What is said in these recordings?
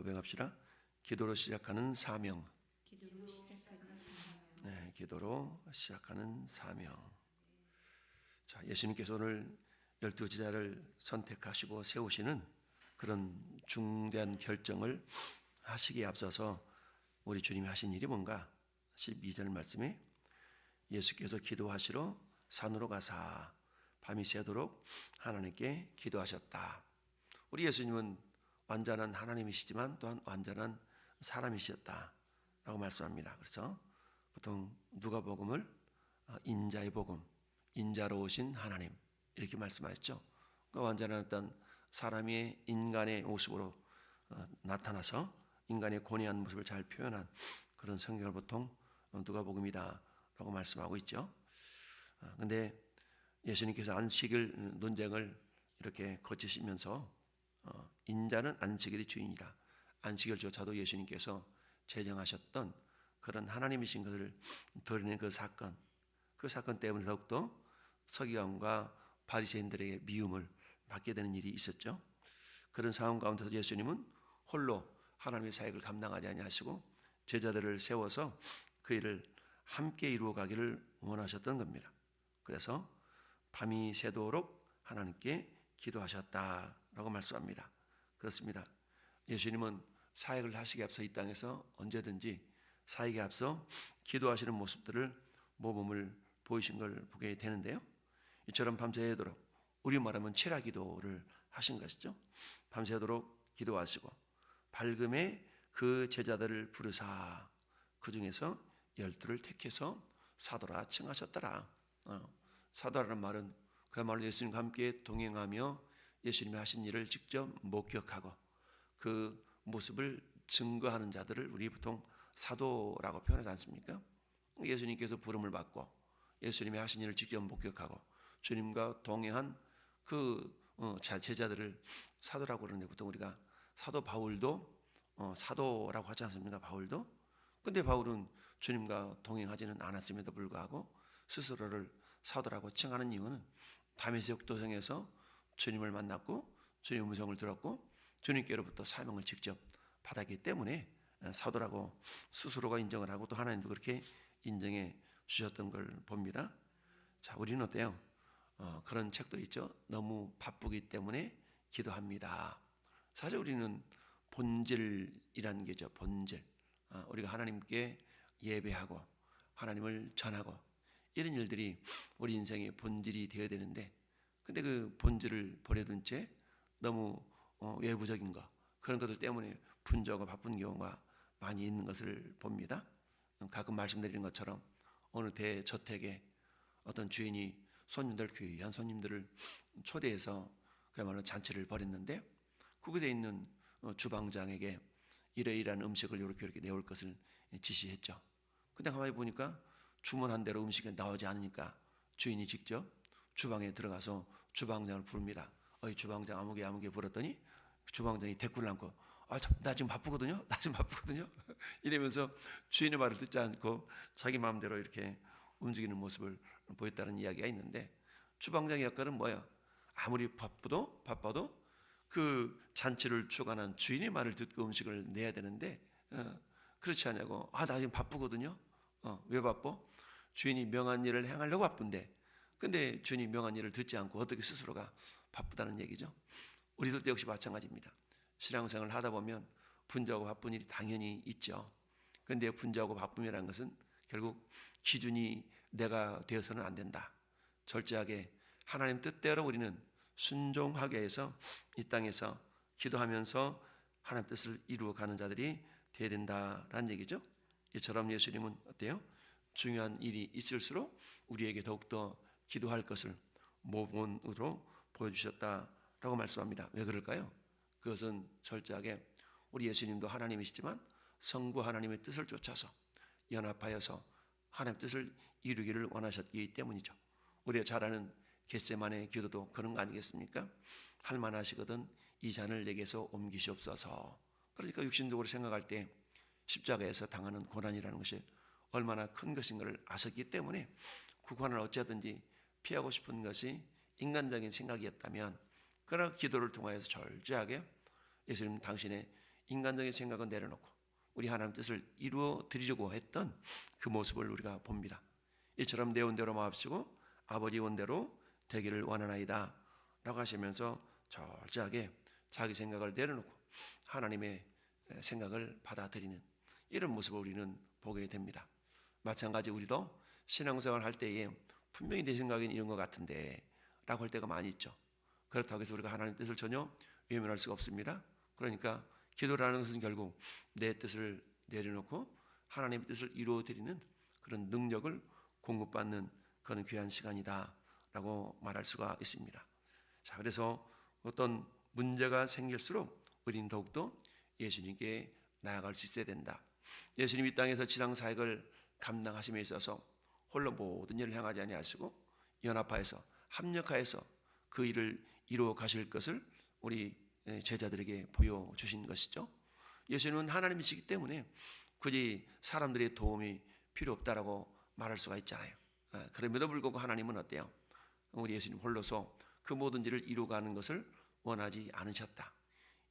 고백합시다. 기도로 시작하는 사명. 기도로 시작하는 사명. 네, 기도로 시작하는 사명. 자, 예수님께서 오늘 열두 제자를 선택하시고 세우시는 그런 중대한 결정을 하시기에 앞서서 우리 주님이 하신 일이 뭔가 12절 말씀에 예수께서 기도하시러 산으로 가사 밤이 새도록 하나님께 기도하셨다. 우리 예수님은 완전한 하나님이시지만 또한 완전한 사람이셨다. 라고 말씀합니다. 그래서 보통 누가복음을 어, 인자의 복음, 인자로 오신 하나님 이렇게 말씀하셨죠. 그 완전한 어떤 사람의 인간의 모습으로 어, 나타나서 인간의 고뇌한 모습을 잘 표현한 그런 성경을 보통 어, 누가복음이다라고 말씀하고 있죠. 근데 예수님께서 안식일 논쟁을 이렇게 거치시면서 어, 인자는 안식일의 주인이라 안식일조차도 예수님께서 제정하셨던 그런 하나님이신 것을 드러낸 그 사건 그 사건 때문에 더욱더 서기관과 바리새인들에게 미움을 받게 되는 일이 있었죠. 그런 상황 가운데서 예수님은 홀로 하나님의 사역을 감당하지 아니하시고 제자들을 세워서 그 일을 함께 이루어 가기를 원하셨던 겁니다. 그래서 밤이 새도록 하나님께 기도하셨다 라고 말씀합니다. 그렇습니다. 예수님은 사역을 하시기 앞서 이 땅에서 언제든지 사역에 앞서 기도하시는 모습들을 모범을 보이신 걸 보게 되는데요. 이처럼 밤새도록 우리 말하면 체라 기도를 하신 것이죠. 밤새도록 기도하시고 밝음에 그 제자들을 부르사 그 중에서 열두를 택해서 사도라 칭하셨더라. 어, 사도라는 말은 그야말로 예수님과 함께 동행하며 예수님이 하신 일을 직접 목격하고 그 모습을 증거하는 자들을 우리 보통 사도라고 표현하지 않습니까? 예수님께서 부름을 받고 예수님이 하신 일을 직접 목격하고 주님과 동행한 그 어, 제자들을 사도라고 그러는데 보통 우리가 사도 바울도 어, 사도라고 하지 않습니까? 바울도 근데 바울은 주님과 동행하지는 않았음에도 불구하고 스스로를 사도라고 칭하는 이유는 다메섹 도성에서 주님을 만났고 주님의 음성을 들었고 주님께로부터 사명을 직접 받았기 때문에 사도라고 스스로가 인정을 하고 또 하나님도 그렇게 인정해 주셨던 걸 봅니다. 자, 우리는 어때요? 어, 그런 책도 있죠. 너무 바쁘기 때문에 기도합니다. 사실 우리는 본질이라는 게죠. 본질. 어, 우리가 하나님께 예배하고 하나님을 전하고 이런 일들이 우리 인생의 본질이 되어야 되는데 근데 그 본질을 버려둔 채 너무 어, 외부적인 거 그런 것들 때문에 분주하고 바쁜 경우가 많이 있는 것을 봅니다. 가끔 말씀드리는 것처럼 어느 대저택에 어떤 주인이 손님들 귀한 손님들을 초대해서 그야말로 잔치를 벌였는데 그곳에 있는 어, 주방장에게 이러이러한 음식을 이렇게 이렇게 내올 것을 지시했죠. 근데 가만히 보니까 주문한 대로 음식이 나오지 않으니까 주인이 직접 주방에 들어가서 주방장을 부릅니다. 어이 주방장 아무개 아무개 불었더니 주방장이 대꾸를 안고 아, 나 지금 바쁘거든요. 나 지금 바쁘거든요. 이러면서 주인의 말을 듣지 않고 자기 마음대로 이렇게 움직이는 모습을 보였다는 이야기가 있는데 주방장의 역할은 뭐야? 아무리 바쁘도 바빠도 그 잔치를 주관한 주인의 말을 듣고 음식을 내야 되는데 어, 그렇지 않냐고 아 나 지금 바쁘거든요. 어, 왜 바빠? 주인이 명한 일을 행하려고 바쁜데 근데 주인이 명한 일을 듣지 않고 어떻게 스스로가 바쁘다는 얘기죠. 우리들도 역시 마찬가지입니다. 신앙생활을 하다 보면 분주하고 바쁜 일이 당연히 있죠. 근데 분주하고 바쁨이라는 것은 결국 기준이 내가 되어서는 안 된다. 절제하게 하나님 뜻대로 우리는 순종하게 해서 이 땅에서 기도하면서 하나님 뜻을 이루어 가는 자들이 되어야 된다라는 얘기죠. 이처럼 예수님은 어때요? 중요한 일이 있을수록 우리에게 더욱더 기도할 것을 모본으로 보여주셨다라고 말씀합니다. 왜 그럴까요? 그것은 철저하게 우리 예수님도 하나님이시지만 성부 하나님의 뜻을 쫓아서 연합하여서 하나님 뜻을 이루기를 원하셨기 때문이죠. 우리가 잘 아는 겟세만의 기도도 그런 거 아니겠습니까? 할만하시거든 이 잔을 내게서 옮기시옵소서. 그러니까 육신적으로 생각할 때 십자가에서 당하는 고난이라는 것이 얼마나 큰 것인가를 아셨기 때문에 그 고난을 어찌하든지 피하고 싶은 것이 인간적인 생각이었다면 그러나 기도를 통하여서 절제하게 예수님 당신의 인간적인 생각은 내려놓고 우리 하나님 뜻을 이루어 드리려고 했던 그 모습을 우리가 봅니다. 이처럼 내 원대로 마옵시고 아버지 원대로 되기를 원하나이다 라고 하시면서 철저하게 자기 생각을 내려놓고 하나님의 생각을 받아들이는 이런 모습을 우리는 보게 됩니다. 마찬가지 우리도 신앙생활 할 때에 분명히 내 생각엔 이런 것 같은데 라고 할 때가 많이 있죠. 그렇다고 해서 우리가 하나님 뜻을 전혀 외면할 수가 없습니다. 그러니까 기도라는 것은 결국 내 뜻을 내려놓고 하나님의 뜻을 이루어 드리는 그런 능력을 공급받는 그런 귀한 시간이다 라고 말할 수가 있습니다. 자, 그래서 어떤 문제가 생길수록 우리는 더욱더 예수님께 나아갈 수 있어야 된다. 예수님 이 땅에서 지상 사역을 감당하심에 있어서 홀로 모든 일을 향하지 아니하시고 연합하여서 합력하여서 그 일을 이루어 가실 것을 우리 제자들에게 보여 주신 것이죠. 예수님은 하나님이시기 때문에 굳이 사람들의 도움이 필요 없다라고 말할 수가 있잖아요. 아, 그럼에도 불구하고 하나님은 어때요? 우리 예수님 홀로서 그 모든 일을 이루어가는 것을 원하지 않으셨다.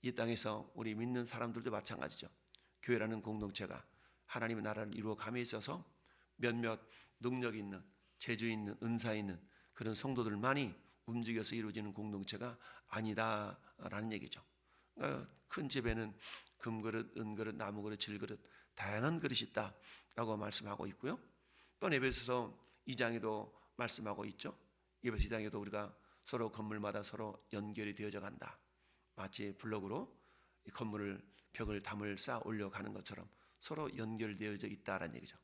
이 땅에서 우리 믿는 사람들도 마찬가지죠. 교회라는 공동체가 하나님의 나라를 이루어 감에 있어서 몇몇 능력 있는 재주 있는 은사 있는 그런 성도들만이 움직여서 이루어지는 공동체가 아니다라는 얘기죠. 그러니까 큰 집에는 금그릇, 은그릇, 나무그릇, 질그릇 다양한 그릇이 있다라고 말씀하고 있고요. 또 에베소서 2장에도 말씀하고 있죠. 에베소 2장에도 우리가 서로 건물마다 서로 연결이 되어져 간다. 마치 블록으로 이 건물을 벽을 담을 쌓아 올려가는 것처럼 서로 연결되어져 있다라는 얘기죠.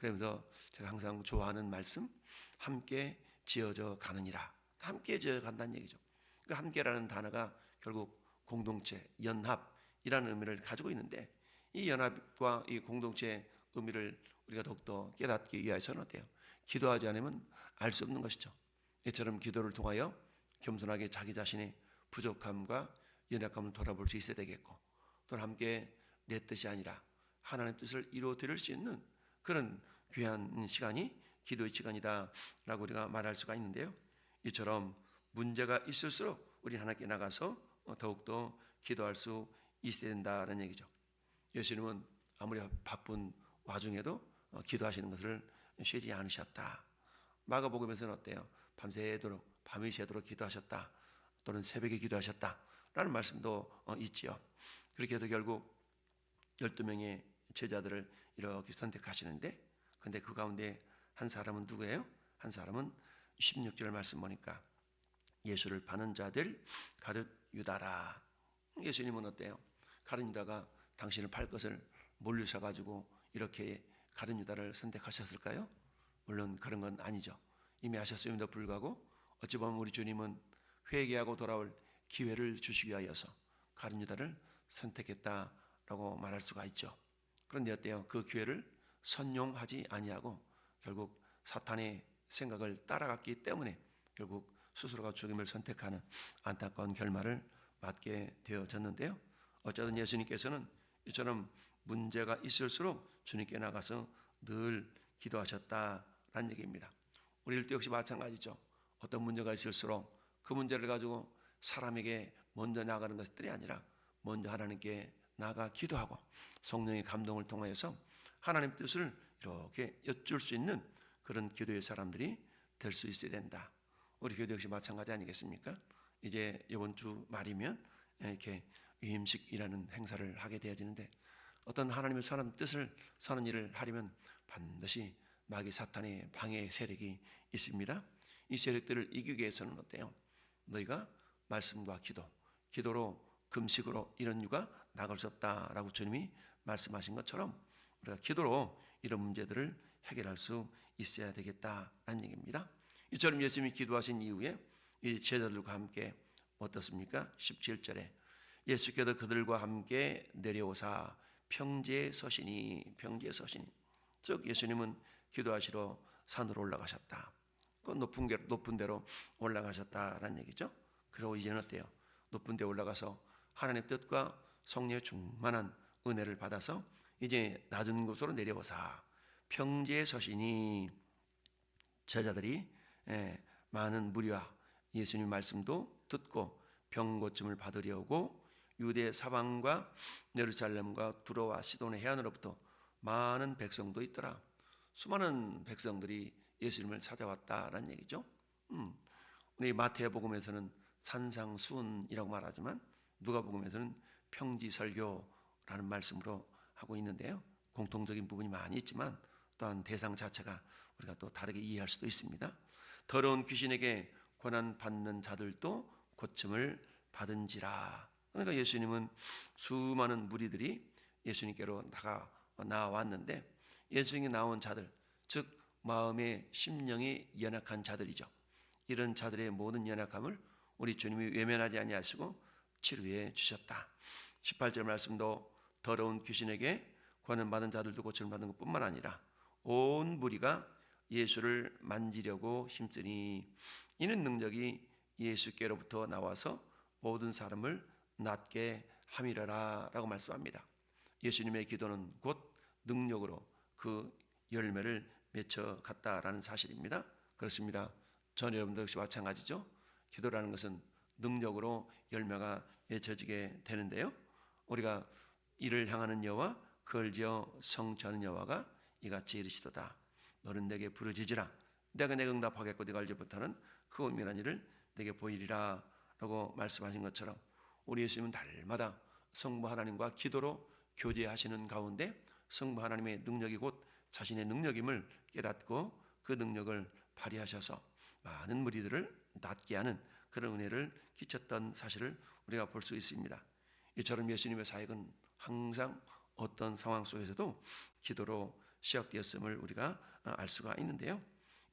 그러면서 제가 항상 좋아하는 말씀 함께 지어져 가느니라. 함께 지어 간다는 얘기죠. 그 함께라는 단어가 결국 공동체, 연합이라는 의미를 가지고 있는데 이 연합과 이 공동체의 의미를 우리가 더욱더 깨닫기 위해서는 어때요? 기도하지 않으면 알 수 없는 것이죠. 이처럼 기도를 통하여 겸손하게 자기 자신의 부족함과 연약함을 돌아볼 수 있어야 되겠고 또 함께 내 뜻이 아니라 하나님 뜻을 이루어 드릴 수 있는 그런 귀한 시간이 기도의 시간이다라고 우리가 말할 수가 있는데요. 이처럼 문제가 있을수록 우리 하나님께 나가서 더욱더 기도할 수 있어야 된다는 얘기죠. 예수님은 아무리 바쁜 와중에도 기도하시는 것을 쉬지 않으셨다. 마가복음에서는 어때요? 밤새도록 밤이 새도록 기도하셨다. 또는 새벽에 기도하셨다라는 말씀도 있지요. 그렇게 해서 결국 12명의 제자들을 이렇게 선택하시는데 근데 그 가운데 한 사람은 누구예요? 한 사람은 16절 말씀 보니까 예수를 파는 자들 가룟 유다라. 예수님은 어때요? 가룟 유다가 당신을 팔 것을 몰리셔 가지고 이렇게 가룟 유다를 선택하셨을까요? 물론 그런 건 아니죠. 이미 하셨음에도 불구하고 어찌 보면 우리 주님은 회개하고 돌아올 기회를 주시기 위하여서 가룟 유다를 선택했다라고 말할 수가 있죠. 그런데 어때요? 그 기회를 선용하지 아니하고 결국 사탄의 생각을 따라갔기 때문에 결국 스스로가 죽임을 선택하는 안타까운 결말을 맞게 되어졌는데요. 어쩌든 예수님께서는 이처럼 문제가 있을수록 주님께 나가서 늘 기도하셨다라는 얘기입니다. 우리들도 역시 마찬가지죠. 어떤 문제가 있을수록 그 문제를 가지고 사람에게 먼저 나가는 것들이 아니라 먼저 하나님께 나가 기도하고 성령의 감동을 통하여서 하나님 뜻을 이렇게 여쭐 수 있는 그런 기도의 사람들이 될 수 있어야 된다. 우리 교도 역시 마찬가지 아니겠습니까? 이제 이번 주 말이면 이렇게 위임식이라는 행사를 하게 되어지는데 어떤 하나님의 선한 뜻을 선한 일을 하려면 반드시 마귀 사탄의 방해 세력이 있습니다. 이 세력들을 이기기 위해서는 어때요? 너희가 말씀과 기도, 기도로 금식으로 이런 유가 나갈 수 없다라고 주님이 말씀하신 것처럼 우리가 기도로 이런 문제들을 해결할 수 있어야 되겠다라는 얘기입니다. 이처럼 예수님이 기도하신 이후에 이 제자들과 함께 어떻습니까? 17절에 예수께서 그들과 함께 내려오사 평지에 서시니 평지에 서시니 즉 예수님은 기도하시러 산으로 올라가셨다. 그 높은 게 높은 데로 올라가셨다라는 얘기죠. 그리고 이제는 어때요? 높은 데 올라가서 하나님의 뜻과 성령의 충만한 은혜를 받아서 이제 낮은 곳으로 내려오사 평지에 서시니 제자들이 예, 많은 무리와 예수님 말씀도 듣고 병 고침을 받으려고 유대 사방과 예루살렘과 두로와 시돈의 해안으로부터 많은 백성도 있더라. 수많은 백성들이 예수님을 찾아왔다라는 얘기죠. 음, 우리 마태복음에서는 산상수훈이라고 말하지만 누가복음에서는 평지설교라는 말씀으로 하고 있는데요. 공통적인 부분이 많이 있지만 또한 대상 자체가 우리가 또 다르게 이해할 수도 있습니다. 더러운 귀신에게 권한 받는 자들도 고침을 받은지라. 그러니까 예수님은 수많은 무리들이 예수님께로 나가 나왔는데 예수님이 나온 자들, 즉 마음의 심령이 연약한 자들이죠. 이런 자들의 모든 연약함을 우리 주님이 외면하지 아니하시고 치료해 주셨다. 18절 말씀도 더러운 귀신에게 권한 받은 자들도 고침을 받는 것뿐만 아니라 온 무리가 예수를 만지려고 힘쓰니 이는 능력이 예수께로부터 나와서 모든 사람을 낫게 함이라라 라고 말씀합니다. 예수님의 기도는 곧 능력으로 그 열매를 맺혀 갔다라는 사실입니다. 그렇습니다. 전 여러분도 역시 마찬가지죠. 기도라는 것은 능력으로 열매가 맺혀지게 되는데요. 우리가 이를 향하는 여와 그걸 지어 성취하는 여와가 이같이 이르시도다. 너는 내게 부르짖으라. 내가 내게 응답하겠고 네가 알지 못하는 그 은밀한 일을 내게 보이리라. 라고 말씀하신 것처럼 우리 예수님은 날마다 성부 하나님과 기도로 교제하시는 가운데 성부 하나님의 능력이 곧 자신의 능력임을 깨닫고 그 능력을 발휘하셔서 많은 무리들을 낫게 하는 그런 은혜를 끼쳤던 사실을 우리가 볼 수 있습니다. 이처럼 예수님의 사역은 항상 어떤 상황 속에서도 기도로 시작되었음을 우리가 알 수가 있는데요.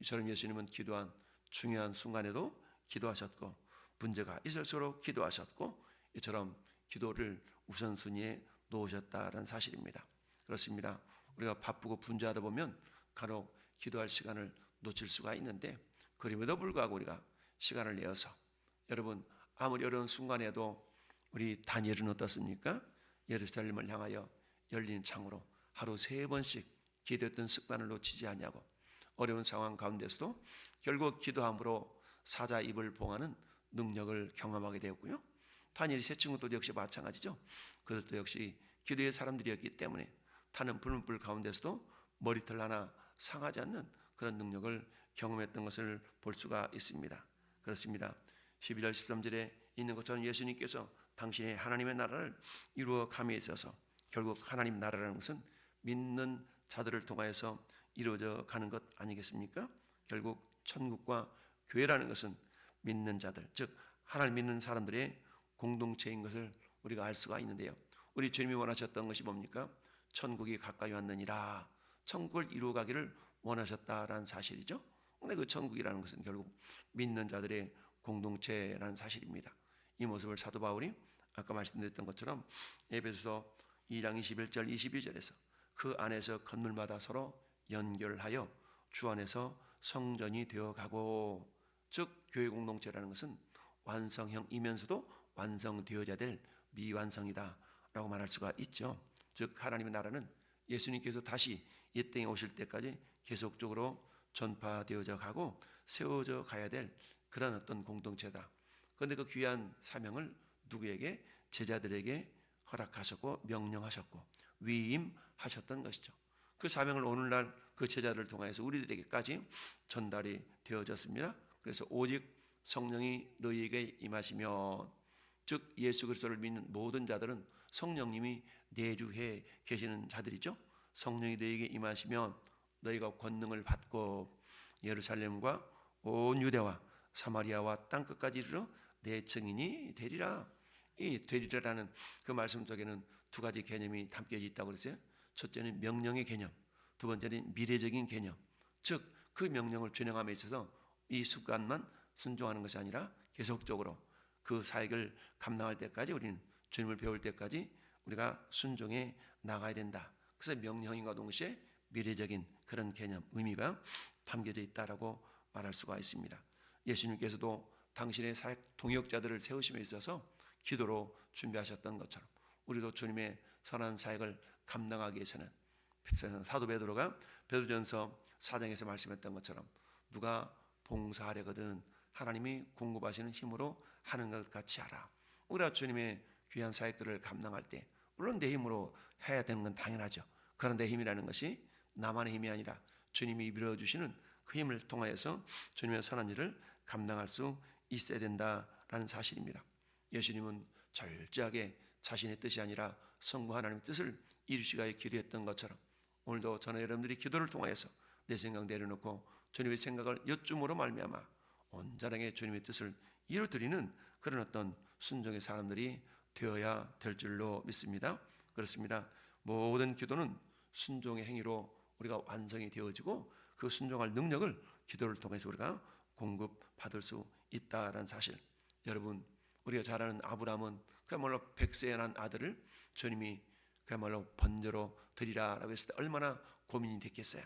이처럼 예수님은 기도한 중요한 순간에도 기도하셨고 문제가 있을수록 기도하셨고 이처럼 기도를 우선순위에 놓으셨다는 사실입니다. 그렇습니다. 우리가 바쁘고 분주하다 보면 간혹 기도할 시간을 놓칠 수가 있는데 그럼에도 불구하고 우리가 시간을 내어서 여러분 아무리 어려운 순간에도 우리 다니엘은 어떻습니까? 예루살렘을 향하여 열린 창으로 하루 세 번씩 기도했던 습관을 놓치지 않냐고 어려운 상황 가운데서도 결국 기도함으로 사자 입을 봉하는 능력을 경험하게 되었고요. 다니엘 세 친구도 역시 마찬가지죠. 그들도 역시 기도의 사람들이었기 때문에 타는 불문불 가운데서도 머리털 하나 상하지 않는 그런 능력을 경험했던 것을 볼 수가 있습니다. 그렇습니다. 12절 13절에 있는 것처럼 예수님께서 당신의 하나님의 나라를 이루어 감에 있어서 결국 하나님 나라라는 것은 믿는 자들을 통하여서 이루어져 가는 것 아니겠습니까? 결국 천국과 교회라는 것은 믿는 자들, 즉 하나님 믿는 사람들의 공동체인 것을 우리가 알 수가 있는데요. 우리 주님이 원하셨던 것이 뭡니까? 천국이 가까이 왔느니라. 천국을 이루어 가기를 원하셨다라는 사실이죠. 근데 그 천국이라는 것은 결국 믿는 자들의 공동체라는 사실입니다. 이 모습을 사도 바울이 아까 말씀드렸던 것처럼 에베소서 2장 21절 22절에서 그 안에서 건물마다 서로 연결하여 주 안에서 성전이 되어 가고 즉 교회 공동체라는 것은 완성형이면서도 완성되어야 될 미완성이다라고 말할 수가 있죠. 즉 하나님의 나라는 예수님께서 다시 이 땅에 오실 때까지 계속적으로 전파되어져 가고 세워져 가야 될 그런 어떤 공동체다. 그런데 그 귀한 사명을 누구에게 제자들에게 허락하셨고 명령하셨고 위임하셨던 것이죠. 그 사명을 오늘날 그 제자들을 통해서 우리들에게까지 전달이 되어졌습니다. 그래서 오직 성령이 너희에게 임하시면 즉 예수 그리스도를 믿는 모든 자들은 성령님이 내주해 계시는 자들이죠. 성령이 너희에게 임하시면 너희가 권능을 받고 예루살렘과 온 유대와 사마리아와 땅 끝까지 이르러 내 증인이 되리라. 이 되리라라는 그 말씀 속에는 두 가지 개념이 담겨 있다고 그랬어요. 첫째는 명령의 개념, 두 번째는 미래적인 개념. 즉 그 명령을 준행함에 있어서 이 습관만 순종하는 것이 아니라 계속적으로 그 사역을 감당할 때까지 우리는 주님을 배울 때까지 우리가 순종해 나가야 된다. 그래서 명령인과 동시에 미래적인 그런 개념, 의미가 담겨져 있다라고 말할 수가 있습니다. 예수님께서도 당신의 사역 동역자들을 세우심에 있어서 기도로 준비하셨던 것처럼 우리도 주님의 선한 사역을 감당하기 위해서는 사도 베드로가 베드로전서 4장에서 말씀했던 것처럼 누가 봉사하려거든 하나님이 공급하시는 힘으로 하는 것 같이 하라. 우리가 주님의 귀한 사역들을 감당할 때 물론 내 힘으로 해야 되는 건 당연하죠. 그런 내 힘이라는 것이 나만의 힘이 아니라 주님이 밀어주시는 그 힘을 통하여서 주님의 선한 일을 감당할 수 있어야 된다라는 사실입니다. 예수님은 철저하게 자신의 뜻이 아니라 성부 하나님의 뜻을 이루시기에 기도했던 것처럼 오늘도 저는 여러분들이 기도를 통하여서 내 생각 내려놓고 주님의 생각을 여쭈므로 말미암아 온전하게 주님의 뜻을 이루드리는 그런 어떤 순종의 사람들이 되어야 될 줄로 믿습니다. 그렇습니다. 모든 기도는 순종의 행위로 우리가 완성이 되어지고 그 순종할 능력을 기도를 통해서 우리가 공급받을 수 있다라는 사실. 여러분 우리가 잘 아는 아브라함은 그야말로 백세에 난 아들을 주님이 그야말로 번제로 드리라라고 했을 때 얼마나 고민이 됐겠어요.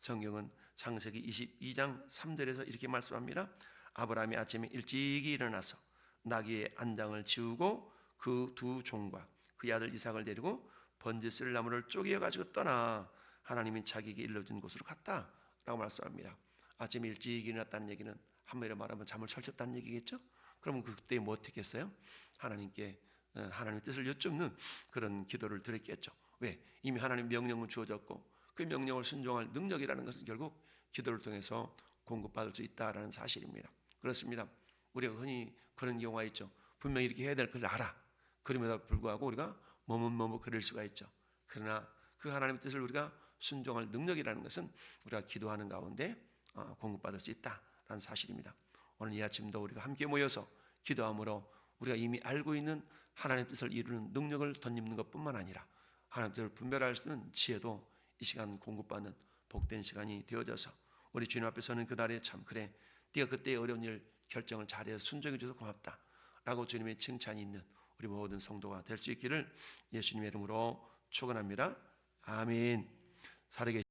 성경은 창세기 22장 3절에서 이렇게 말씀합니다. 아브라함이 아침에 일찍이 일어나서 나귀의 안장을 지우고 그 두 종과 그 아들 이삭을 데리고 번제 쓸 나무를 쪼개어 가지고 떠나 하나님이 자기에게 일러준 곳으로 갔다라고 말씀합니다. 아침에 일찍 일어났다는 얘기는 한마디로 말하면 잠을 설쳤다는 얘기겠죠? 그러면 그때 뭐 어떻겠어요? 하나님께 어, 하나님의 뜻을 여쭙는 그런 기도를 드렸겠죠. 왜? 이미 하나님 명령은 주어졌고 그 명령을 순종할 능력이라는 것은 결국 기도를 통해서 공급받을 수 있다라는 사실입니다. 그렇습니다. 우리가 흔히 그런 경우가 있죠. 분명히 이렇게 해야 될걸 알아. 그럼에도 불구하고 우리가 머뭇머뭇 그럴 수가 있죠. 그러나 그 하나님의 뜻을 우리가 순종할 능력이라는 것은 우리가 기도하는 가운데 어, 공급받을 수 있다라는 사실입니다. 오늘 이 아침도 우리가 함께 모여서 기도함으로 우리가 이미 알고 있는 하나님의 뜻을 이루는 능력을 덧입는 것뿐만 아니라 하나님의 뜻을 분별할 수 있는 지혜도 이 시간 공급받는 복된 시간이 되어져서 우리 주님 앞에 서는 그날에 참 그래 네가 그때 어려운 일 결정을 잘해서 순종해 줘서 고맙다 라고 주님의 칭찬이 있는 우리 모든 성도가 될 수 있기를 예수님의 이름으로 축원합니다. 아멘. 살아계